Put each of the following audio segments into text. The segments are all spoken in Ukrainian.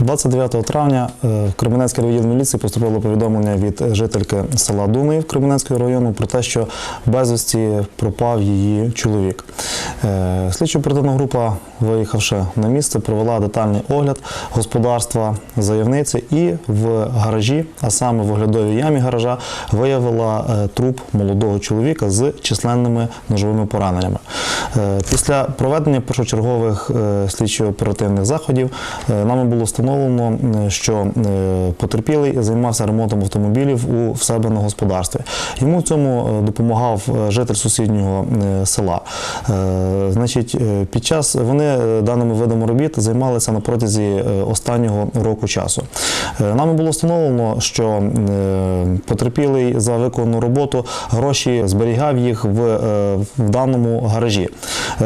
29 травня е, в Кременецький відділ міліції поступило повідомлення від жительки села Дунаїв Кременецького району про те, що безвісті пропав її чоловік. Е, Слідчо оперативна група, виїхавши на місце, провела детальний огляд господарства заявниці і в гаражі, а саме в оглядовій ямі гаража, виявила е, труп молодого чоловіка з численними ножовими пораненнями. Е, Після проведення першочергових слідчо-оперативних заходів нами було встановлено, що потерпілий займався ремонтом автомобілів у в себе на господарстві. Йому в цьому допомагав житель сусіднього села. Е, Значить, е, під час вони е, даними видами робіт займалися на протязі останнього року часу. Нами було встановлено, що потерпілий за виконану роботу гроші зберігав їх в, в даному гаражі.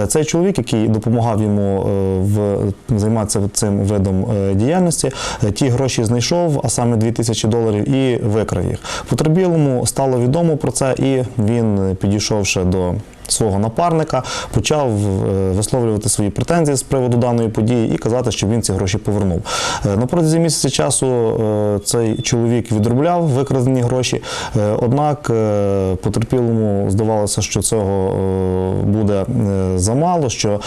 Цей чоловік, який допомагав йому в займатися цим видом діяльності, ті гроші знайшов, а саме 2000 доларів, і викрав їх. Потерпілому стало відомо про це, і він, підійшовши до свого напарника, почав е, висловлювати свої претензії з приводу даної події і казати, що він ці гроші повернув. Е, На протязі місяця часу е, цей чоловік відробляв викрадені гроші. Однак потерпілому здавалося, що цього буде замало, що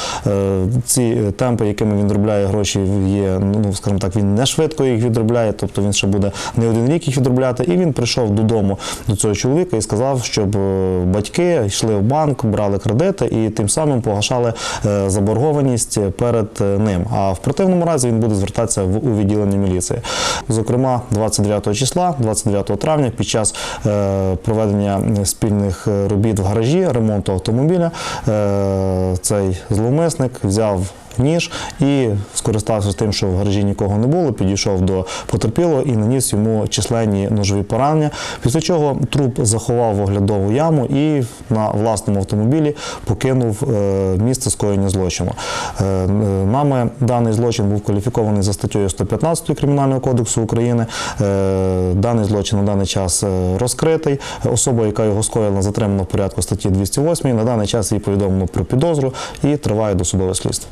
ці темпи, якими він відробляє гроші, є, ну скажімо так, він не швидко їх відробляє, тобто він ще буде не один рік їх відробляти. І він прийшов додому до цього чоловіка і сказав, щоб батьки йшли в банк, брали кредити і тим самим погашали е, заборгованість перед е, ним. А в противному разі він буде звертатися в у відділення міліції. Зокрема, 29 числа, 29 травня, під час е, проведення спільних робіт в гаражі ремонту автомобіля, цей зловмисник взяв ніж і, скориставшись тим, що в гаражі нікого не було, підійшов до потерпілого і наніс йому численні ножові поранення. Після чого труп заховав в оглядову яму і на власному автомобілі покинув е, місце скоєння злочину. Е, Нами даний злочин був кваліфікований за статтею 115 Кримінального кодексу України. Е, Даний злочин на даний час розкритий. Особа, яка його скоїла, затримана в порядку статті 208. На даний час їй повідомлено про підозру і триває досудове слідство.